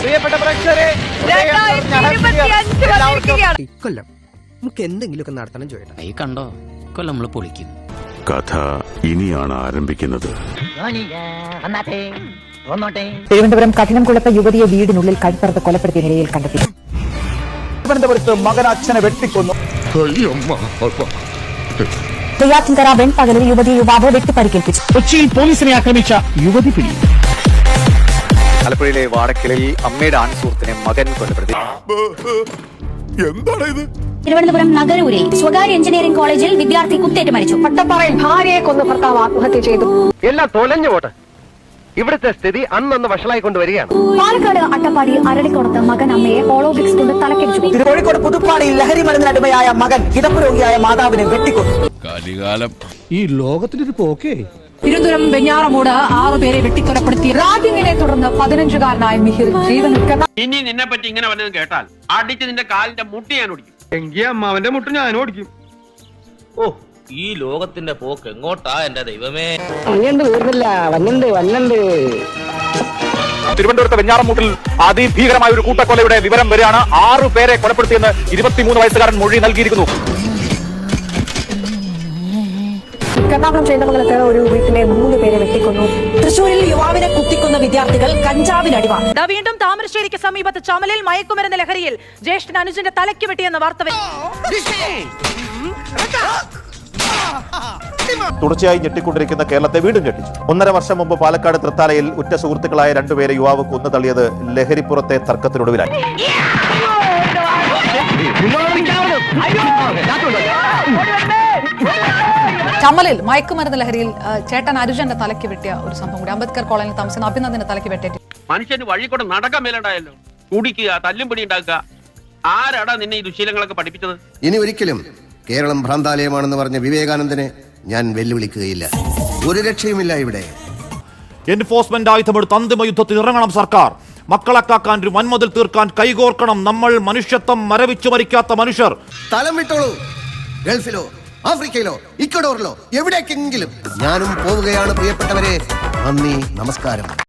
പ്രിയപ്പെട്ട പ്രേക്ഷകരെ നമുക്ക് എന്തെങ്കിലുമൊക്കെ നടത്തണം ചോദിട്ടാ ഈ കണ്ടോ? കൊല്ലം നമ്മൾ പൊളിക്കും. കഥ ഇനിയാണ് ആരംഭിക്കുന്നത്. തിരുവനന്തപുരം കഠിനംകുളത്ത് യുവതിയെ വീടിനുള്ളിൽ കഴുത്തറുത്ത് കൊലപ്പെടുത്തിയ നിലയിൽ കണ്ടെത്തി. തിരുവനന്തപുരത്ത് മകൻ അച്ഛനെ വെട്ടിക്കൊന്നു നെയ്യാറ്റിൻകര വെൺപകലിൽ യുവതി യുവാവ് വെട്ടിപ്പരിക്കേൽപ്പിച്ചു. കൊച്ചിയിൽ പോലീസിനെ ആക്രമിച്ച യുവതി പിടി ആലപ്പുഴയിലെ വാടക്കലിൽ അമ്മയുടെ ആൺസുഹൃത്തിനെ മകൻ കൊലപ്പെടുത്തി. തിരുവനന്തപുരം നഗരൂരിൽ സ്വകാര്യ എഞ്ചിനീയറിംഗ് കോളേജിൽ വിദ്യാർത്ഥി കുത്തേറ്റ് മരിച്ചു. പട്ടപ്പാറയിൽ ഭാര്യയെ കൊന്ന് ഭർത്താവ് ആത്മഹത്യ ചെയ്തു. എല്ലാം തൊലഞ്ഞു പോട്ടെ. ഇവിടുത്തെ സ്ഥിതി അന്നൊന്ന് വഷളായി വരികയാണ് പാലക്കാട് അട്ടപ്പാടി അരളിക്കുളത്ത് മകൻ അമ്മയെ ഓളോബിക്സ് കൊണ്ട് തലക്കടിച്ചു. കോഴിക്കോട് പുതുപ്പാടിയിൽ ലഹരി മരുന്നടിമയായ മകൻ കിടപ്പ് രോഗിയായ മാതാവിനെ വെട്ടിക്കൊന്നു. ഈ ലോകത്തിന്റെ ഒരു പോക്കേ? തിരുവനന്തപുരം വെഞ്ഞാറമൂട് ആറുപേരെ വെട്ടിക്കൊലപ്പെടുത്തി റാഗിങ്ങിനെ തുടർന്ന് പതിനഞ്ചുകാരനായ മിഹിർ ജീവൻ ഇനി നിന്നെ പറ്റി ഇങ്ങനെ വല്ലതും കേട്ടാൽ അടിച്ച് നിന്റെ കാലിന്റെ മുട്ടി ഞാൻ ഓടിക്കും. എങ്കിൽ അമ്മാവന്റെ മുട്ട് ഞാൻ ഓടിക്കും. ഓ ഈ ലോകത്തിന്റെ പോക്ക് എങ്ങോട്ടാ എന്റെ ദൈവമേ? തിരുവനന്തപുരത്ത് വെഞ്ഞാറമൂട്ടിൽ അതിഭീകരമായ ഒരു കൂട്ടക്കൊലയുടെ വിവരം വരികയാണ് ആറു പേരെ കൊലപ്പെടുത്തിയെന്ന് ഇരുപത്തിമൂന്ന് വയസ്സുകാരൻ മൊഴി നൽകിയിരിക്കുന്നു. എറണാകുളം ചേന്ദമംഗലത്ത് ഒരു വീട്ടിലെ മൂന്ന് പേരെ വെട്ടിക്കൊന്നു. തൃശൂരിൽ യുവാവിനെ കുത്തിക്കുന്ന വിദ്യാർത്ഥികൾ കഞ്ചാവിനടിവാ വീണ്ടും താമരശ്ശേരിക്ക് സമീപത്ത് ചമലിൽ മയക്കുമരുന്ന് ലഹരിയിൽ ജ്യേഷ്ഠൻ അനുജന്റെ തലയ്ക്ക് വെട്ടിയെന്ന വാർത്ത. തുടർച്ചയായി ഞെട്ടിക്കൊണ്ടിരിക്കുന്ന കേരളത്തെ വീണ്ടും ഞെട്ടിച്ചു. ഒന്നര വർഷം മുമ്പ് പാലക്കാട് തൃത്താലയിൽ ഉറ്റ സുഹൃത്തുക്കളായ രണ്ടുപേരെ യുവാവ് കൊന്നു തള്ളിയത് ലഹരിപ്പുറത്തെ തർക്കത്തിനൊടുവിലായി. ചമ്മലിൽ മയക്കുമരുന്ന് ലഹരിയിൽ ചേട്ടൻ അരുജന്റെ തലയ്ക്ക് വെട്ടിയ ഒരു സംഭവം കൂടി. അംബേദ്കർ കോളനിയിൽ താമസിക്കുന്ന അഭിനന്ദന്റെ തലയ്ക്ക് വെട്ടേറ്റ് മനുഷ്യന് വഴി കൂടെ നടക്കാൻ മേലുണ്ടായല്ലോ. കുടിക്കുക തല്ലും പിടി ഉണ്ടാക്കുക. ആരാടാ നിന്നെ ഈ ദുശീലങ്ങളൊക്കെ പഠിപ്പിച്ചത്? ഇനി ഒരിക്കലും കേരളം ഭ്രാന്താലയമാണെന്ന് പറഞ്ഞ വിവേകാനന്ദനെ ഞാൻ വെല്ലുവിളിക്കുകയില്ല. ഒരു രക്ഷയുമില്ല ഇവിടെ. എൻഫോഴ്സ്മെന്റ് ആയുധമെടുത്ത് അന്തിമ യുദ്ധത്തിൽ ഇറങ്ങണം സർക്കാർ. മക്കളെ കാക്കാൻ ഒരു വൻമതിൽ തീർക്കാൻ കൈകോർക്കണം നമ്മൾ മനുഷ്യത്വം മരവിച്ചു മരിക്കാത്ത മനുഷ്യർ. സ്ഥലം വിട്ടോളൂ. ഗൾഫിലോ ആഫ്രിക്കയിലോ ഇക്കഡോറിലോ എവിടേക്കെങ്കിലും. ഞാനും പോവുകയാണ് പ്രിയപ്പെട്ടവരെ. നന്ദി നമസ്കാരം.